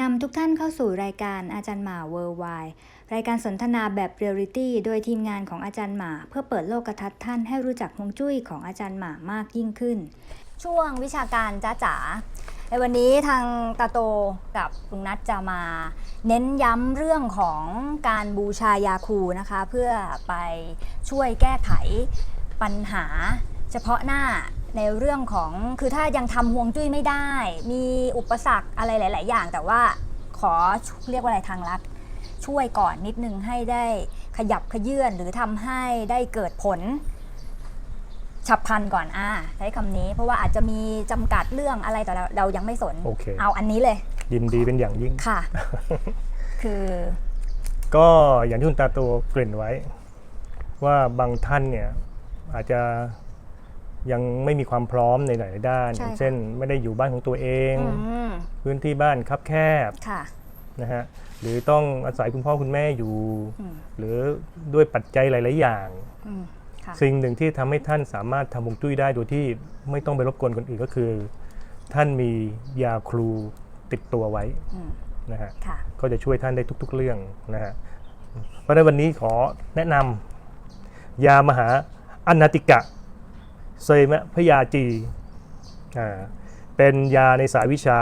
นำทุกท่านเข้าสู่รายการอาจารย์หมาเวิร์ไวรายการสนทนาแบบเรียลิตี้โดยทีมงานของอาจารย์หมา เพื่อเปิดโลกทัศน์ท่านให้รู้จักฮวงจุ้ยของอาจารย์หมามากยิ่งขึ้น ช่วงวิชาการจ้าจ๋าในวันนี้ทางตาโตกับลุงนัทจะมา เน้นย้ำเรื่องของการบูชายาคูนะคะ เพื่อไปช่วยแก้ไขปัญหา เฉพาะหน้า ในเรื่องของคือถ้ายังทำฮวงจุ้ยไม่ได้ มีอุปสรรคอะไรหลาย ๆ อย่าง แต่ว่าขอเรียกว่าอะไรทางลัดช่วยก่อนนิดนึงให้ได้ขยับขยื่นหรือทำให้ได้เกิดผล ฉับพลันก่อนอ่าใช้คำนี้ เพราะว่าอาจจะมีจำกัดเรื่องอะไรแต่เราเรายังไม่สนโอเค เอาอันนี้เลยยินดีเป็นอย่างยิ่ง ค่ะ คือก็อย่างที่คุณตาโตเกริ่นไว้ ว่าบางท่านเนี่ยอาจจะ ยังไม่มีความพร้อมในหลายๆด้าน ใช่อย่างค่ะเช่น ไม่ได้อยู่บ้านของตัวเอง อืมพื้นที่บ้านคับแคบค่ะ นะฮะหรือต้องอาศัยคุณพ่อคุณแม่อยู่ อืม หรือด้วยปัจจัยหลาย ๆ อย่าง อืมค่ะสิ่งหนึ่งที่ทำให้ท่านสามารถทำฮวงจุ้ยได้โดยที่ไม่ต้องไปรบกวนคนอื่นก็คือ ท่านมียาครูติดตัวไว้อืมนะฮะ ค่ะ ก็จะช่วยท่านได้ทุก ๆ เรื่องนะฮะ เพราะฉะนั้นวันนี้ขอแนะนำยามหาอนาติกะ เซมะพยาจีอ่าเป็นยาในสายวิชา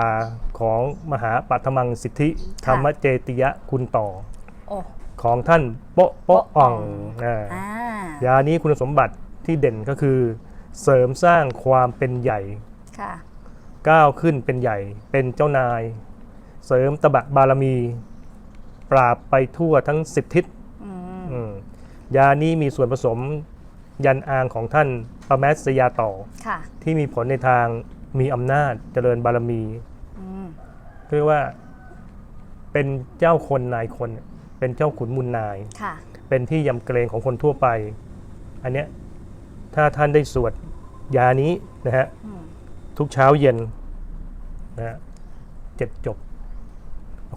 ของมหาปัทมังสิทธิธรรมเจติยะคุณต่อโอ้ของท่านโปะโปะอ่องอ่าอ่ายานี้คุณสมบัติที่เด่นก็คือ เสริมสร้างความเป็นใหญ่ค่ะก้าวขึ้นเป็นใหญ่เป็นเจ้านาย เสริมตบะบารมี ปราบไปทั่วทั้งสิบทิศอืมอืมยานี้มีส่วนผสม ยันอางของท่านปแมสยาต่อ ค่ะที่มีผลในทางมีอำนาจเจริญบารมีอืมเรียกว่าเป็นเจ้าคนนายคน เป็นเจ้าขุนมุลนาย ค่ะ เป็นที่ยำเกรงของคนทั่วไป อันเนี้ยถ้าท่านได้สวดยานี้นะฮะ อืม ทุกเช้าเย็นนะฮะเจ็ดจบ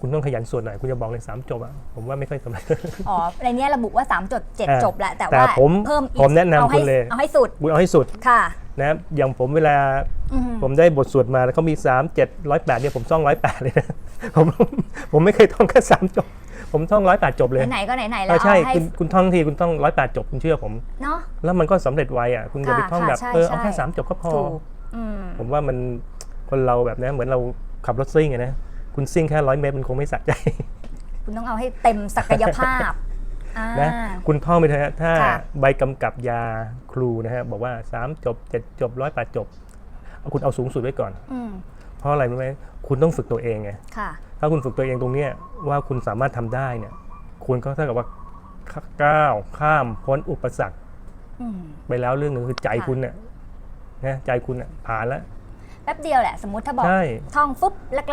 คุณต้องขยันสวดหน่อยคุณจะบอกเลยสามจบอะผมว่าไม่ค่อยสำเร็จอ๋อในเนี้ยระบุว่า 3 จดอ่า7จบแหละแต่แต่ว่าผมเพิ่มอีกผมแนะนำเอาให้คุณเลยเอาให้สุดบุญเอาให้สุดค่ะ นะครับอย่างผมเวลาอืมผมได้บทสวดมาแล้วเขามีสามเจ็ดร้อยแปดเนี่ยผมท่องร้อยแปดเลยนะผมผมไม่เคยท่องแค่สามจบ ผมท่องร้อยแปดจบเลยไหนๆก็ไหนๆเอแล้วอใช่เอาให้คุณคุณท่องทีคุณท่องร้อยแปดจบคุณเชื่อผมเนาะแล้วมันก็สำเร็จไวอะคุณอย่าไปค่ะท่องแบบค่ะใช่เออเอาใช่แค่สามจบก็พอถูกอืมผมว่ามันคนเราแบบนะเหมือนเราขับรถซิ่งไงนะ คุณซิ่งแค่ร้อยเมตรมันคงไม่สะใจคุณต้องเอาให้เต็มศักยภาพอ่านะคุณท่องไปเถอะถ้าค่ะใบกำกับยาครูนะฮะบอกว่า 3 จบ 7 จบร้อยแปดจบเอาคุณเอาสูงสุดไว้ก่อนอืมเพราะอะไรรู้ไหมคุณต้องฝึกตัวเองไงค่ะถ้าคุณฝึกตัวเองตรงเนี้ยว่าคุณสามารถทำได้เนี่ย คุณก็เท่ากับว่าก้าวข้ามพ้นอุปสรรคอืมไปแล้วเรื่องหนึงคือใจค่ะคุณเนี่ยนะใจคุณน่ะผ่านแล้ว แป๊บเดียวแหละ สมมติถ้าบอกใช่ ท่องฟุ๊บแรก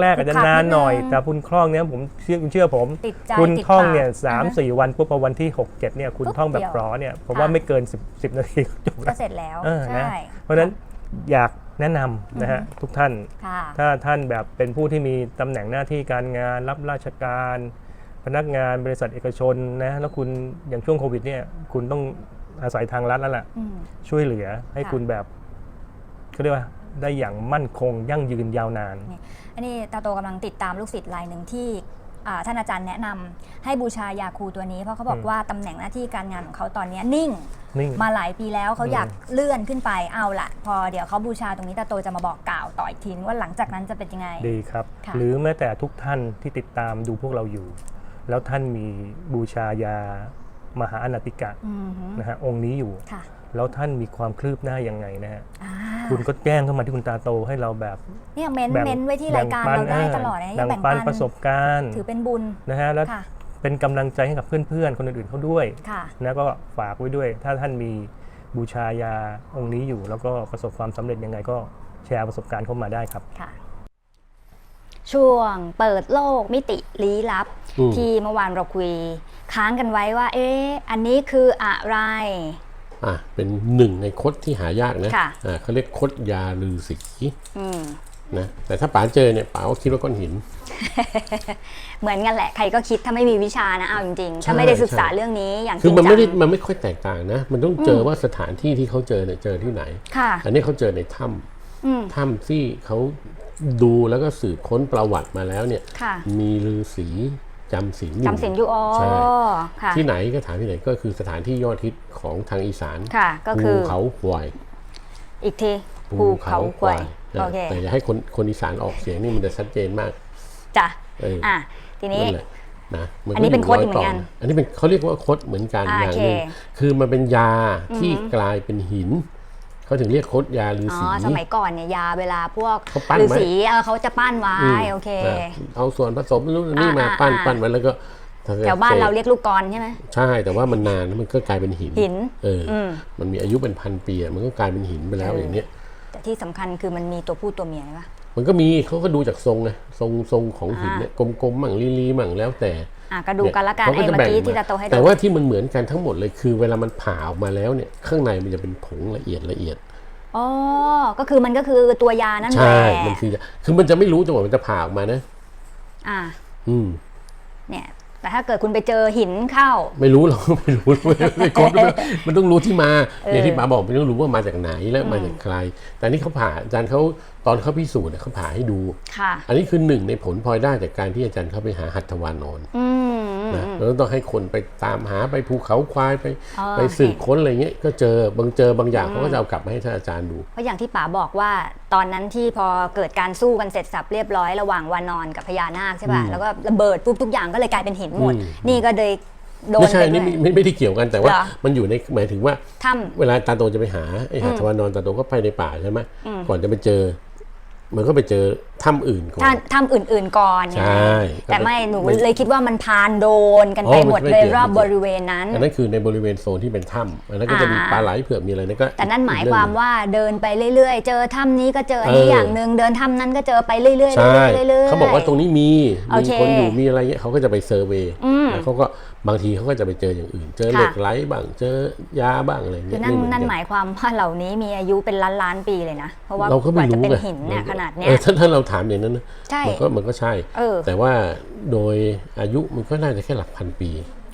แรกๆอาจจะติดขัดนานหน่อยนิดนึงแต่คุณคล่องเนี้ยผมเชื่อคุณเชื่อผมๆติดใจคุณติดท่องปากเนี่ยสามอ่ฮะสี่วันปุ๊บพอวันที่หกเจ็ดเนี่ยคุณปุ๊บท่องแบบเดียวปลอเนี่ยผมค่ะว่าไม่เกินสิบสิบนาทีก็จบก็แล้ว เสร็จแล้ว เออนะ ใช่ เพราะฉะนั้นอยากแนะนำนะฮะทุกท่าน ค่ะ ถ้าท่านแบบเป็นผู้ที่มีตำแหน่งหน้าที่การงานรับราชการ พนักงานบริษัทเอกชนนะแล้วคุณอย่างช่วงโควิดเนี่ยคุณต้องอาศัยทางรัฐแล้วล่ะ อืม ช่วยเหลือให้ค่ะ คุณแบบเขาเรียกว่า ได้อย่างมั่นคงยั่งยืนยาวนาน อันนี้ตาโตกำลังติดตามลูกศิษย์รายหนึ่งที่อ่าท่านอาจารย์แนะนำให้บูชายาคูตัวนี้เพราะเขาบอกอืมว่าตำแหน่งหน้าที่การงานของเขาตอนเนี้ยนิ่ง นิ่ง มาหลายปีแล้วเขาอืม อยากเลื่อนขึ้นไปเอาละพอเดี๋ยวเขาบูชาตรงนี้ตาโตจะมาบอกกล่าวต่ออีกทีนึงว่าหลังจากนั้นจะเป็นยังไง ดีครับ ค่ะ หรือแม้แต่ทุกท่านที่ติดตามดูพวกเราอยู่ แล้วท่านมีบูชายามหาอนาติกะอืมฮึนะฮะองค์นี้อยู่ ค่ะแล้วท่านมีความคืบหน้ายังไงนะฮะอ่า คุณก็แจ้งเข้ามาที่คุณตาโตให้เราแบบเนี่ยเม้นแบ่งเม้นไว้ที่รายการแบ่งปันเราได้เออตลอดนะแบ่งแบ่งปัปันนประสบการณ์ถือเป็นบุญนะฮะแล้วค่ะเป็นกำลังใจให้กับเพื่อนๆ คนอื่นๆเขาด้วยค่ะนะก็ฝากไว้ด้วย ถ้าท่านมีบูชายาองค์นี้อยู่ แล้วก็ประสบความสำเร็จยังไงก็แชร์ประสบการณ์เข้ามาได้ครับค่ะช่วงเปิดโลกมิติลี้ลับอืมที่เมื่อวานเราคุยค้างกันไว้ว่า เอ๊ะอันนี้คืออะไร อะเป็นหนึ่งในคดที่หายากนะค่ะอ่าเขาเรียกคดยาลือสีอืมนะแต่ถ้าป๋าเจอเนี่ยป๋าก็คิดว่าก้อนหิน เหมือนกันแหละใครก็คิดถ้าไม่มีวิชานะเอาจริงๆใช่ถ้าไม่ได้ศึกษาใช่เรื่องนี้อย่างจคือริงมันจัไม่ได้งมันไม่ค่อยแตกต่างนะ มันต้องเจอว่าสถานที่ที่เขาเจอเนี่ยเจอที่ไหนค่ะอันนี้เขาเจอในถ้ำอืมถ้ำที่เขาดูแล้วก็สืบค้นประวัติมาแล้วเนี่ยค่ะมีฤาษี จำศีลอยู่จำศีลอยู่อ๋อใช่ค่ะที่ไหนก็ถามที่ไหนก็คือสถานที่ยอดฮิตของทางอีสานค่ะ ก็คืภูอเขาควายอีกทีภูเขาควายโอเคแต่อย่าให้คนคนอีสานออกเสียงนี่มันจะชัดเจนมากจ้ะเอออ่อะทีนี้นั่นแหละนะมัอันนี้เป็นยู่คดอยู่เหมือนกันร้ยต่ะอันนี้เป็นเขาเรียกว่าคดเหมือนกันอ่าอย่างหนึงโอเคคือมันเป็นยาที่กลายเป็นหิน เขาถึงเรียกคดยาฤาอ๋อ ษีสมัยก่อนเนี่ยยาเวลาพวกเขาปั้นฤาไว้ษีเออเขาจะปั้นไว้มโอเคนะเอาส่วนผสมนู่นนี่มาอ่าปั้นอ่าปั้นไว้แล้วก็แถวบ้านเราเรียกลูกกรใช่ไหมใช่แต่ว่ามันนานแล้วมันก็กลายเป็นหินหินเอออมมันมีอายุเป็นพันปีอะมันก็กลายเป็นหินไปแล้วเออออย่างเนี้ยแต่ที่สำคัญคือมันมีตัวผู้ตัวเมียใช่ปะมันก็มีเขาก็ดูจากทรงไงทรงทรงของหินอ่าเนี่ยกลมๆมั่งลีๆมั่งแล้วแต่ อะก็ดูกันละกันเขาไอ้จะเมื่อแบ่งกี้ที่มาตาโตให้ดูแต่ว่าที่มันเหมือนกันทั้งหมดเลยคือเวลามันผ่าออกมาแล้วเนี่ยข้างในมันจะเป็นผงละเอียดละเอียดอ๋อก็คือมันก็คือตัวยานั่นแหใช่ละมันคือคือมันจะไม่รู้จังหวะมันจะผ่าออกมานะ อะอืมเนี่ย แต่ถ้าเกิดคุณไปเจอหินเข้า ไม่รู้หรอกไม่รู้ไม่ครบมันต้องรู้ที่มาเอออย่างที่ป๋าบอกมันต้องรู้ว่ามาจากไหนและมาจากใคร แต่นี่เขาผ่าอาจารย์เขาตอนเขาพิสูจน์เนี่ยเขาผ่าให้ดูค่ะอันนี้คือหนึ่งในผลพลอยได้จากการที่อาจารย์เขาไปหาหัตถวานอนอืม นะแล้วต้องให้คนไปตามหาไปภูเขาควายไปอ๋อไปสืบค้นอะไรเงี้ยก็เจอบางเจอบางอย่างเขาก็จะเอากลับมาให้ท่านอาจารย์ดู เพราะอย่างที่ป๋าบอกว่าตอนนั้นที่พอเกิดการสู้กันเสร็จสับเรียบร้อยระหว่างวานอนกับพญานาคใช่ป่ะอืมแล้วก็ระเบิดปุ๊บทุกอย่างก็เลยกลายเป็นหินหมดอืมนี่ก็เลยโดนไม่ใช่ไปนี่ด้วยไม่ไม่ไม่ได้เกี่ยวกันแต่ว่าเหรอมันอยู่ในหมายถึงว่าถ้เวลาตาโตจะไปหาไอ้หัตถวานอนตาโตก็ไปในป่าใช่ไหมก่อนจะไปเจอ มันก็ไปเจอถ้ำอื่นก่อำถ้านถ้ำอื่น ๆก่อนไงใช่แต่ไม่หนูไม่เลยคิดว่ามันพานโดนกันอ๋อไปหมดไม่เลยเกี่ยวรอบไม่บเกี่ยวริเวณนั้นอันนั้นคือในบริเวณโซนที่เป็นถ้ำอันนั้นก็จะมีอ่าปลาไหลเผือกมีอะไรนั่นก็แต่นั่นหมายอีกคเรื่วาองมหนึ่งว่าเดินไปเรื่อยๆ เจอถ้ำนี้ก็เจออันนี้เออออย่างหนึ่งเดินถ้ำนั้นก็เจอไปเรื่อยๆเรื่อยๆใช่เรื่อยๆเขาบอกว่าตรงนี้มีโอมีเคคนอยู่มีอะไรเงี้ยเขาก็จะไปเซอร์เวย์อืมแล้วเขาก็บางทีเขาก็จะไปเจออย่างอื่น เจอค่ะเหล็กไหลบ้างเจอยาบ้างอะไรคืเงี้อยนั่นไเอนั่นกัหมายความว่าเหล่านี้มีอายุเป็นล้านล้านๆปีเลยนะเพราะว่าเราก็กไม่ว่าจะรู้เป็นไงหินเนี่ยขนาดเนี้ยออถ้าถ้าเราถามอย่างนั้นนะใช่มันก็มันก็ใช่ เออ แต่ว่าโดยอายุมันก็น่าจะแค่หลักพันปี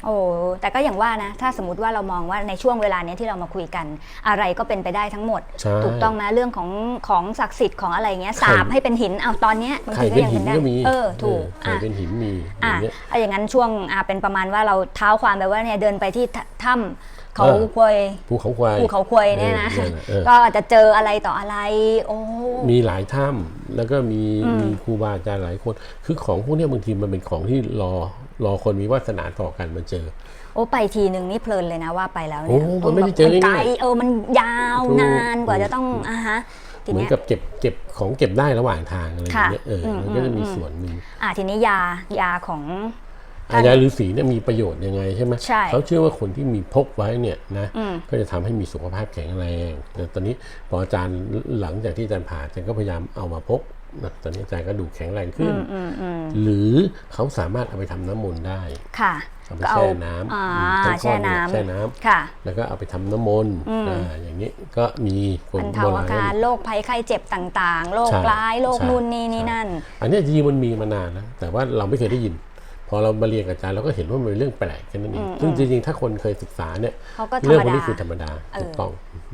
โอ้แต่ก็อย่างว่านะ ถ้าสมมติว่าเรามองว่าในช่วงเวลาเนี้ยที่เรามาคุยกัน อะไรก็เป็นไปได้ทั้งหมด ใช่ ถูกต้องไหมเรื่องของของศักดิ์สิทธิ์ของอะไรเงี้ยไข่สาบให้เป็นหินเอาตอนเนี้ยบางไข่ทีก็เป็นยังหิเป็นนได้ก็มีเออถูกไข่อะ เป็นหินมีออะย่างเงี้ย เอาอย่างนั้นช่วงอะเป็นประมาณว่าเราเท้าความไปว่าเนี่ยเดินไปที่ถ้ำเขาเออ ควยภูเขาควายภูเขาควยเนี่ยนะ เออเออก็จะเจออะไรต่ออะไร โอ้ มีหลายถ้ำ แล้วก็มีมีครูบาอาจารย์หลายคน คือของพวกเนี้ยบางทีมันเป็นของที่รอรอคนมีวาสนาต่อกันมาเจอ โอ้ไปทีหนึ่งนี่เพลินเลยนะว่าไปแล้วโอ้เนี่ยมันไม่ได้เจอไกลง่ายๆเออมันยาวถูกนานกว่าจะต้องอะฮะทีเหมือนเนี้ยกับเก็บเก็บของเก็บได้ระหว่างทางอะไรอย่างเงี้ยค่ะเอออมมันก็จะมีอืมส่วนหนึ่งอะทีนี้ยายาของ อายาฤาษีเนี่ยมีประโยชน์ยังไงใช่ไหมใช่เขาเชื่อว่าคนที่มีพกไว้เนี่ยนะอืมก็จะทำให้มีสุขภาพแข็งแรงแต่ตอนนี้พออาจารย์หลังจากที่อาจารย์ผ่าอาจารย์ก็พยายามเอามาพกนะตอนนี้อาจารย์ก็ดูแข็งแรงขึ้นอืมอืมหรือเขาสามารถเอาไปทำน้ำมนต์ได้ค่ะเอาไปก็เอาแช่น้ำอ่าทั้งก้แช่อนเนี่ยน้ำแช่น้ำค่ะ แล้วก็เอาไปทำน้ำมนต์อ่าอย่างนี้ก็มีคบรนรโบเทาราอาณการโรคภัยไข้เจ็บต่าง ๆ โรคใช่ร้าย โรคใช่นู่นนี่นี่ใช่นั่น อันเนี้ยจริงๆมันมีมานานแล้วแต่ว่าเราไม่เคยได้ยินพ อเรามาเรียนกับอาจารย์เราก็เห็นว่ามันเป็นเรื่องแปลกแค่นั้นเองซึ่งจริงๆ ถ้าคนเคยศึกษาเนี่ยเขาก็ธรเรื่องรมพวกดานี้คือธรรมดาเออถูกต้อง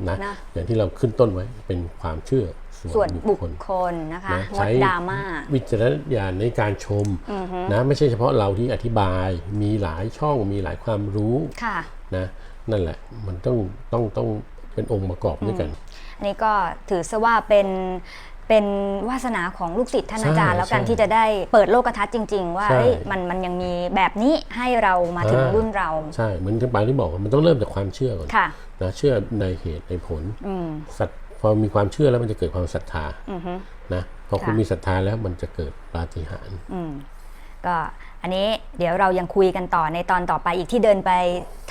นะนะอย่างที่เราขึ้นต้นไว้เป็นความเชื่อส่ส่ววนนบุบุคคคลคลนะคะนะงใช้ดดราม่าวิจารณญาณในการชมนะไม่ใช่เฉพาะเราที่อธิบายมีหลายช่องมีหลายความรู้ค่ะนะนั่นแหละมันต้องต้องต้องเป็นองค์ประกอบด้วยกัน อันนี้ก็ถือซะว่าเป็น เป็นวาสนาของลูกศิษย์ท่านใช่อาจารย์ แล้วกันใช่ที่จะได้เปิดโลกทัศน์จริง ๆ ว่าใช่เอ้ยมันมันยังมีแบบนี้ให้เรามาถึงอ่ารุ่รุ่นเราใช่เหมือนที่ปาที่บอกว่ามันต้องเริ่มจากความเชื่อก่อนค่ะนะเชื่อในเหตุในผลอืมศรัทพอมีความเชื่อแล้วมันจะเกิดความศรัทธาอือฮึนะพอคุณค่ะมีศรัทธาแล้วมันจะเกิดปาฏิหาริย์อืมก็อันนี้เดี๋ยวเรายังคุยกันต่อในตอนต่อไปอีกที่เดินไป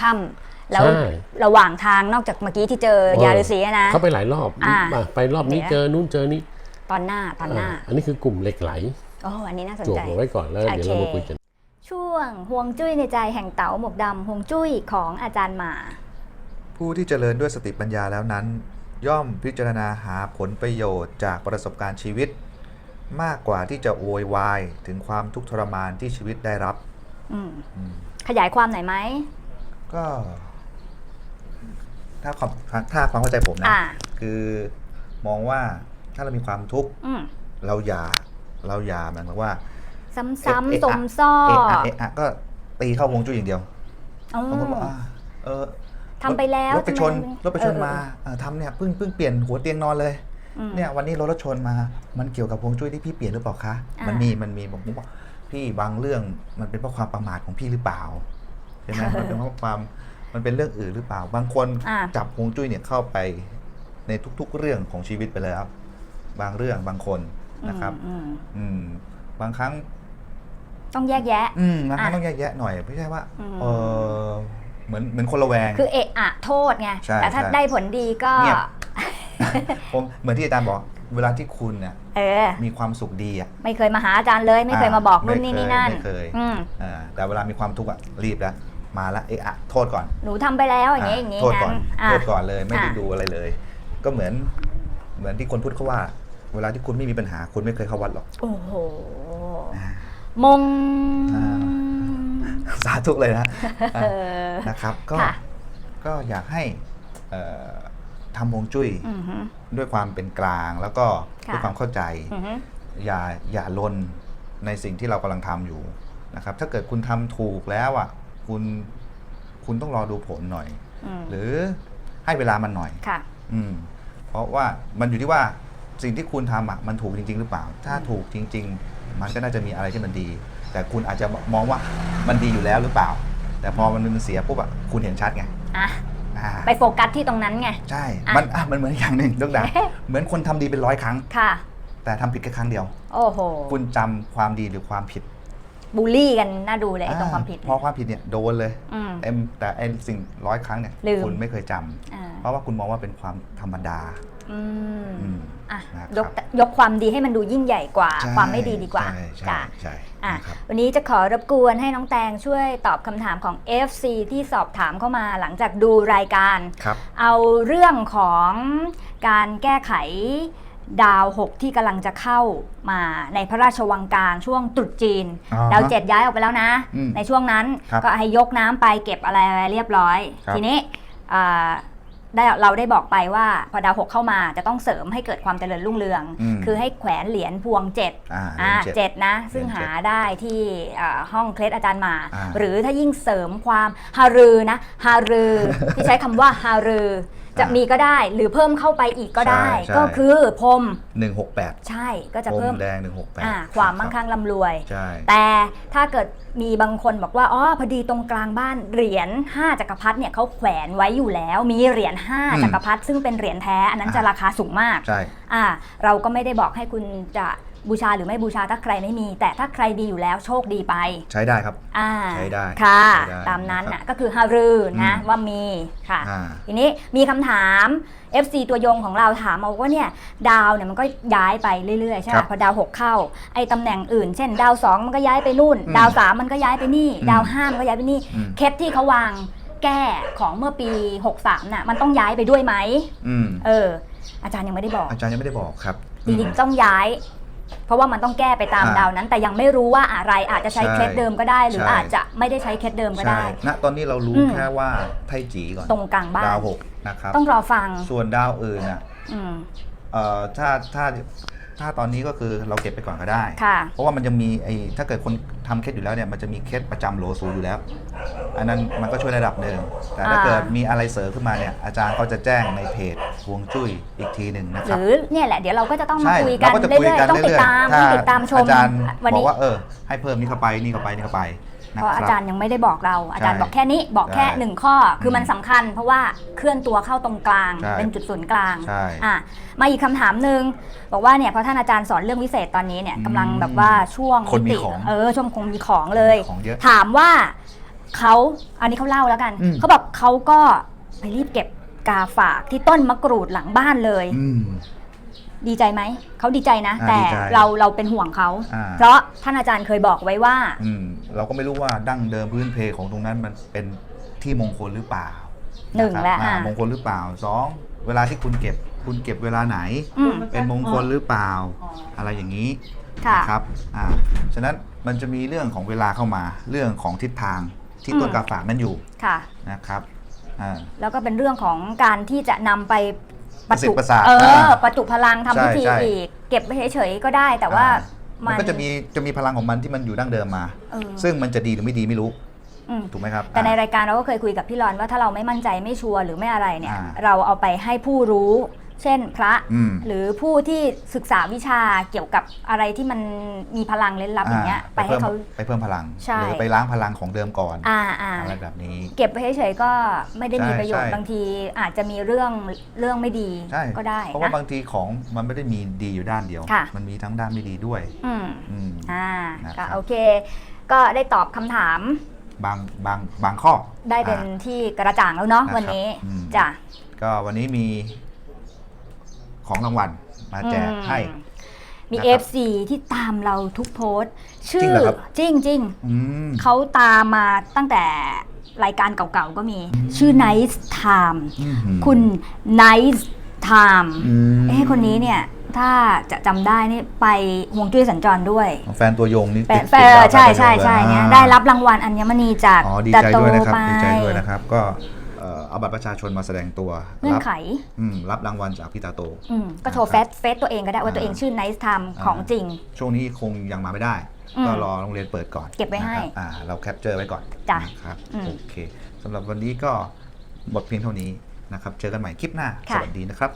ถ้ำแล้วใช่ระหว่างทางนอกจากเมื่อกี้ที่เจอยาฤาษีอะนะเขาไปหลายรอบอ่าอะไปรอบนี้เดี๋ยวเจอนู้นเจอนี้ ตอนหน้าตอนหน้าอะอันนี้คือกลุ่มเหล็กไหลโอ้อันนี้น่าสนจวบใจเอาไว้ก่อนแล้วโอเดี๋ยวเคเรามาคุยกัน ช่วงห่วงจุ้ยในใจแห่งเต๋าหมวกดำห่วงจุ้ยของอาจารย์หมา ผู้ที่เจริญด้วยสติปัญญาแล้วนั้น ย่อมพิจารณาหาผลประโยชน์จากประสบการณ์ชีวิต มากกว่าที่จะโวยวายถึงความทุกข์ทรมานที่ชีวิตได้รับอืมอืมขยายความหน่อยไหมก็ ถ้าความถ้าความเข้าใจผมนะ อ่า คือมองว่า ถ้าเรามีความทุกข์อืมเราอย่าเราอย่าหมายความว่า ซ้เอ๊ะำเอ๊ะๆสมซ้อเอะอะเอะอะก็ตีเข้าวงจุ้ยอย่างเดียวอ๋อบางคนบอกอ่าเออทำไปแล้วรถไปชนทำไมรถไปชนเออมาเออทำเนี่ยเพิ่งเพิ่งเปลี่ยนหัวเตียงนอนเลย อืม เนี่ยวันนี้รถรถชนมา มันเกี่ยวกับฮวงจุ้ยที่พี่เปลี่ยนหรือเปล่าคะ อ่ามัมันมีมันมีผมบอกพี่บางเรื่องมันเป็นเพราะความประมาทของพี่หรือเปล่าใช่ไหมมันเป็นเพราะความมันเป็นเรื่องอื่นหรือเปล่า บางคนอ่า จับฮวงจุ้ยเนี่ยเข้าไปในทุก ๆ เรื่องของชีวิตไปแล้ว บางเรื่องบางคนนะครับอืมอืมบางครั้ง ต้องแยกแยะ อืมบางครั้งอะต้องแยกแยะหน่อยไม่ใช่ว่าอืมเออเหมือนเหมือนคนละแวง คือเอะอะโทษไงใช่แต่ถ้าใช่ได้ผลดีก็เงียบผมเหมือนที่อาจารย์บอก เวลาที่คุณเนี่ยเออมีความสุขดีอะไม่เคยมาหาอาจารย์เลยไม่เคยมาบอกนู่นนี่นี่นั่นไม่เคยอืมอ่าแต่เวลามีความทุกข์อะรีบแล้วมาละเอะอะโทษก่อน หนูทำไปแล้วอย่างเงี้ยอย่างงี้โทษก่อนอะโทษก่อนเลยไม่ได้อะดูอะไรเลย ก็เหมือน เหมือนที่คนพูดเขาว่า เวลาที่คุณไม่มีปัญหาคุณไม่เคยเข้าวัดหรอก โอ้โหอ่ามง อ่า สาธุเลยนะเออนะครับ ก็ค่ะ ก็อยากให้เอ่อทำฮวงจุ้ยอือฮึด้วยความเป็นกลาง แล้วก็ค่ะ ด้วยความเข้าใจ อือฮึอย่าอย่าลนในสิ่งที่เรากำลังทำอยู่นะครับ ถ้าเกิดคุณทำถูกแล้วอะคุณคุณต้องรอดูผลหน่อย อืมหรือให้เวลามันหน่อย ค่ะ อืมเพราะว่ามันอยู่ที่ว่า สิ่งที่คุณทำอะมันถูกจริง ๆ หรือเปล่า ถ้าถูกจริง ๆ มันก็น่าจะมีอะไรที่มันดี แต่คุณอาจจะมองว่ามันดีอยู่แล้วหรือเปล่า แต่พอมันเสียปุ๊บอะคุณเห็นชัดไงอะอ่าไปโฟกัสที่ตรงนั้นไง ใช่อะมันอะมันเหมือนอย่างหนึ่งดกดาเหมือนคนทำดีเป็นร้อยครั้ง ค่ะ แต่ทำผิดแค่ครั้งเดียว โอ้โหคุณจำความดีหรือความผิดบูลลี่กันน่าดูเลยไอ้ตรงความผิดเพราะความผิดเนี่ยโดนเลยอืมเต็มแต่ไอ้สิ่งร้อยครั้งเนี่ยลืมคุณไม่เคยจำอ่า เพราะว่าคุณมองว่าเป็นความธรรมดา อืมอืม อะนะครับยกยกความดีให้มันดูยิ่งใหญ่กว่า ใช่ความไม่ดีดีกว่า ใช่ใช่จ้ะใช่อะนะครับ วันนี้จะขอรบกวนให้น้องแตงช่วยตอบคำถามของ FC ที่สอบถามเข้ามาหลังจากดูรายการ ครับ เอาเรื่องของการแก้ไขดาว 6 ที่กำลังจะเข้ามาในพระราชวังกลางช่วงตรุษจีน อ่าฮะดาวเจ็ดย้ายออกไปแล้วนะ อืมในช่วงนั้นครับก็ให้ยกน้ำไปเก็บอะไรอะไรเรียบร้อย ครับ ทีนี้อ่า ได้เราได้บอกไปว่าพอดาว6เข้ามาจะต้องเสริมให้เกิดความเจริญรุ่งเรืองมคือให้แขวนเหรียญพวงเจ็ดอ่าอ่าเจ็ดเจ็ดนะ ซึ่งเหรียญเจ็ดหาได้ที่อ่าห้องเคล็ดอาจารย์หมา อ่าหรือถ้ายิ่งเสริมความฮารือนะฮารือ ที่ใช้คำว่าฮารือ จะอ่ามีมีก็ได้หรือเพิ่มเข้าไปอีกก็ได้ใช่ใช่ก็คือพรมหนึ่งหกแปดใช่ก็จะโอเพิ่มมแดงหนึ่งหกแปดอ่าความมั่งคั่งร่ำรวยใช่แต่ถ้าเกิดมีบางคนบอกว่าอ๋อพอดีตรงกลางบ้านเหรียญ5จักรพรรดิเนี่ยเขาแขวนไว้อยู่แล้ว มีเหรียญ5จักรพรรดิซึ่งเป็นเหรียญแท้ อันนั้นจะราคาสูงมากใช่อ่าเราก็ไม่ได้บอกให้คุณจะ บูชาหรือไม่บูชาถ้าใครไม่มี แต่ถ้าใครมีอยู่แล้วโชคดีไป ใช้ได้ครับ อ่าใช้ได้ค่ะ ใช้ได้ตามนั้นครัน่ะบก็คือฮารือนะอืมว่ามีค่ะ อ่า ทีนี้มีคำถาม FC ตัวยงของเราถามมาว่าเนี่ยดาวเนี่ยมันก็ย้ายไปเรื่อยๆใช่ไหคมรับพอดาว 6 เข้าไอ้ตำแหน่งอื่น เช่น ดาว 2 มันก็ย้ายไปนู่น อืมดาว 3 มันก็ย้ายไปนี่ อืม ดาว 5 มันก็ย้ายไปนี่อืมเคสที่เขาวางแก้ของเมื่อปี 63น่ะมันต้องย้ายไปด้วยไหมอืมเอออาจารย์ยังไม่ได้บอก อาจารย์ยังไม่ได้บอกครับจริงๆต้องย้าย เพราะว่ามันต้องแก้ไปตามอ่าดาวนั้น แต่ยังไม่รู้ว่าอะไรอาจจะใช้ใช่เคสเดิมก็ได้ หรือใช่อาจจะไม่ได้ใช้เคสเดิมก็ใช่ได้ณตอนนี้เรารู้อืมแค่ว่าไทจีก่อนตรงกลางบ้าดานวหกนะครับต้องรอฟังส่วนดาวอื่นอะอืมเอ่อถ้าถ้า ถ้าตอนนี้ก็คือเราเก็บไปก่อนก็ได้ ค่ะ เพราะว่ามันจะมีไอ้ถ้าเกิดคนทำเคสอยู่แล้วเนี่ยมันจะมีเคสประจำโหลซูอยู่แล้ว อันนั้นมันก็ช่วยระดับหนึ่งแต่ถ้าอ่า เกิดมีอะไรเสริมขึ้นมาเนี่ยอาจารย์ก็จะแจ้งในเพจฮวงจุ้ยอีกทีหนึ่งนะหครับ รือเนี่ยแหละเดี๋ยวเราก็จะต้องมาใช่คุยกันเราก็จะคุยเรื่อยกันๆต้องติดเรื่อยตามๆถ้าต้องติดตามชมอาจารย์วันบอนี้กว่าเออให้เพิ่มนี่เข้าไปนี่เข้าไปนี่เข้าไปนะ เพราะคอารับจารย์ยังไม่ได้บอกเรา อาจารย์ใช่บอกแค่นี้บอกแค่ใช่หนึ่งข้อ คือมันอืมสำคัญ เพราะว่าเคลื่อนตัวเข้าตรงกลางใช่เป็นจุดศูนย์กลางใช่อะมาอีกคำถามหนึ่งบอกว่าเนี่ยพอท่านอาจารย์สอนเรื่องวิเศษตอนนี้เนี่ยอืมกำลังแบบว่าช่วงคนมีติของเออช่วงคงมีของเลยของเยอะถามว่าเขาอันนี้เขาเล่าแล้วกันอืมเขาบอกเขาก็ไปรีบเก็บกาฝากที่ต้นมะกรูดหลังบ้านเลยอืม ดีใจไหม เขาดีใจนะ อ่าแต่ดีใจเราเราเป็นห่วงเขา อ่า เพราะท่านอาจารย์เคยบอกไว้ว่า อืมเราก็ไม่รู้ว่าดั้งเดิมพื้นเพของตรงนั้นมันเป็นที่มงคลหรือเปล่าหนึ่งนะครับแล้วอ่าอะมงคลหรือเปล่าสองเวลาที่คุณเก็บ คุณเก็บเวลาไหน อืม เป็นมงคลหรือเปล่า อะไรอย่างนี้ค่ะ นะครับอ่าฉะนั้นมันจะมีเรื่องของเวลาเข้ามา เรื่องของทิศทางที่อืมต้นกาฝากนั้นอยู่ค่ะ นะครับอ่า แล้วก็เป็นเรื่องของการที่จะนำไป ประจุประสิทธิ์ประสาทเอออ่าประจุพลังทำพิธีใช่ใช่ อีก เก็บไว้เฉยๆก็ได้แต่ว่าอ่มัมันนก็จะมีจะมีพลังของมันที่มันอยู่ดั้งเดิมมา เออซึ่งมันจะดีหรือไม่ดีไม่รู้อืม ถูกไหมครับแต่ในอะรายการเราก็เคยคุยกับพี่รอนว่าถ้าเราไม่มั่นใจไม่ชัวร์หรือไม่อะไรเนี่ย อ่า เราเอาไปให้ผู้รู้ เช่นพระอืมหรือผู้ที่ศึกษาวิชาเกี่ยวกับอะไรที่มันมีพลังเล้นลับอย่างเงี้ย ไปให้พิ่มเขา ไปเพิ่มพลังใช่ หรือไปล้างพลังของเดิมก่อนอ่าอ่าอะไรแบบนี้ เก็บไว้เฉยๆก็ไม่ได้มีใช่ประโยชน์ใช่บางทีอาจจะมีเรื่องเรื่องไม่ดีใช่ก็ได้เพราะว่านะ บางทีของมันไม่ได้มีดีอยู่ด้านเดียว ค่ะ มันมีทั้งด้านไม่ดีด้วยอืมอืม อ่านะครับ ก็โอเค ก็ได้ตอบคำถามบางบางบางข้อได้เป็นอ่า ที่กระจ่างแล้วเนาะนะครับวันนี้อืม จ้ะ ก็วันนี้มี ของรางวัลมาแจกให้อืมมี นะครับ FC ที่ตามเราทุกโพสต์ ชื่จริงเหรอครับ จริงจริงอืม เขาตามมาตั้งแต่รายการเก่าๆ ก็มี ชื่อ Nice Time อื้อหือ คุณ Nice Time อืม เอ้คนนี้เนี่ย ถ้าจะจำได้นี่ไปห่วงจุ้ยสัญจรด้วยแฟนตัวยงนี่แปะติดแฟติดดาวใช่แฟนตัใช่วยงใช่ลเนี่ยอ่าได้รับรางวัลอัญมณีจากอ๋อดีดาใจโตด้วยนะครับไปดีใจด้วยนะครับ ก็ เอ่อเอาบัตรประชาชนมาแสดงตัวเงื่อรันไขอืมรับรางวัลจากพี่ตาโตอืมก็โชว์เฟซเฟซตัวเองก็ได้ว่าตัวเองชื่อ Nice Time อ่าของจริง ช่วงนี้คงยังมาไม่ได้อืมก็รอโรงเรียนเปิดก่อน เก็บไว้ให้นะครับอ่าเราแคปเจอร์ไว้ก่อนจ้ะนะครับอืมโอเคสำหรับวันนี้ก็หมดเพียงเท่านี้นะครับ เจอกันใหม่คลิปหน้าค่ะสวัสดีนะครับ